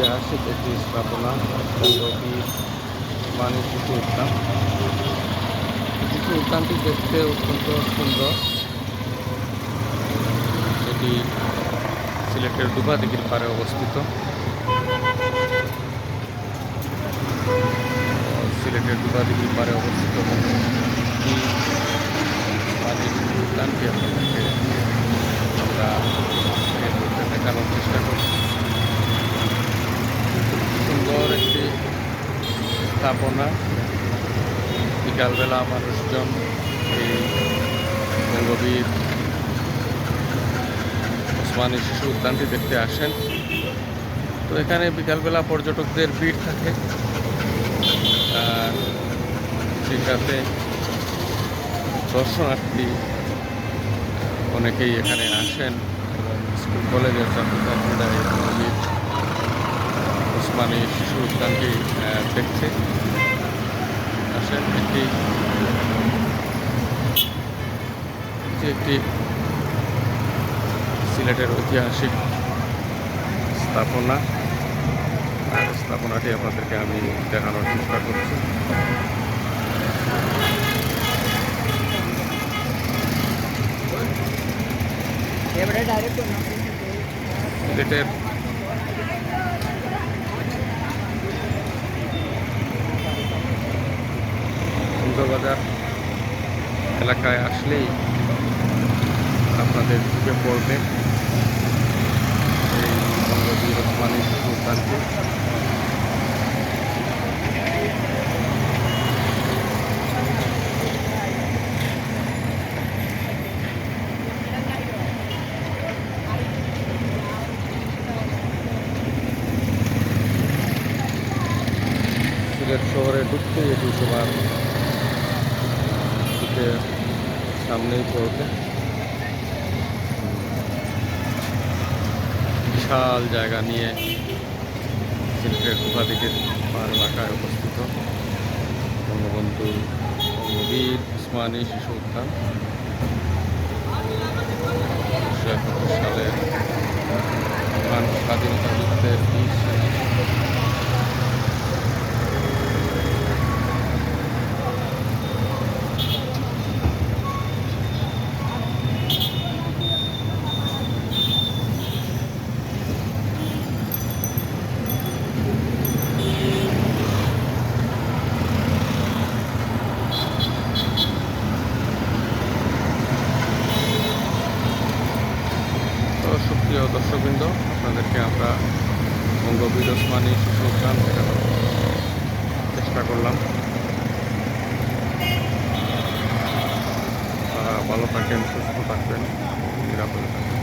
ঐতিহাসিক একটি স্থাপনা বঙ্গবীর মানিক শিশু উদ্যান শিশু উদ্যানটি দেখতে অত্যন্ত সুন্দর। এটি সিলেটের ডুবাদিঘির পারে অবস্থিত। সিলেটের ডুবাদিঘির পারে অবস্থিত এই মানিক শিশু উদ্যানটি আপনাদেরকে আমরা এই মুহূর্তে দেখানোর চেষ্টা করছি সুন্দর একটি স্থাপনা। বিকালবেলা মানুষজন এই বঙ্গবীর ওসমানী শিশু উদ্যানটি দেখতে আসেন। তো এখানে বিকালবেলা পর্যটকদের ভিড় থাকে। আর সেই সাথে দর্শনার্থী অনেকেই এখানে আসেন এবং স্কুল কলেজের ছাত্রছাত্রীরা এই বঙ্গবীর ওসমানী শিশু উদ্যানটি আহ, দেখতে আসেন একটি এটি একটি সিলেটের ঐতিহাসিক স্থাপনা। আর স্থাপনাটি আপনাদেরকে আমি দেখানোর চেষ্টা করছি। সিলেটের সুন্দরবাজার এলাকায় আসলেই আপনাদের ঢুকে পড়বে এই বঙ্গবীর ওসমানী শিশু উদ্যানটি সিলেট শহরে ঢুকতেই এটি তোমার ঢুকে সামনেই পড়বে বিশাল জায়গা নিয়ে সিলেটের গুহাদিকের পাহাড় এলাকায় অবস্থিত বঙ্গবন্ধু বঙ্গবীর উসমানী শিশু উদ্যান। দর্শকবৃন্দ আপনাদেরকে আমরা বঙ্গবীর ওসমানী শিশু উদ্যান চেষ্টা করলাম তারা ভালো থাকেন, সুস্থ থাকবেন, নিরাপদে থাকবেন